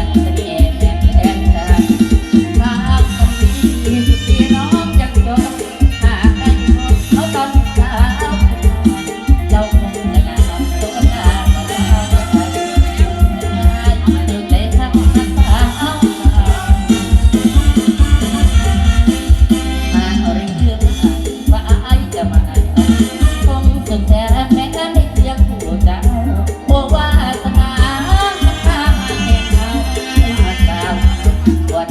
แต่ วัน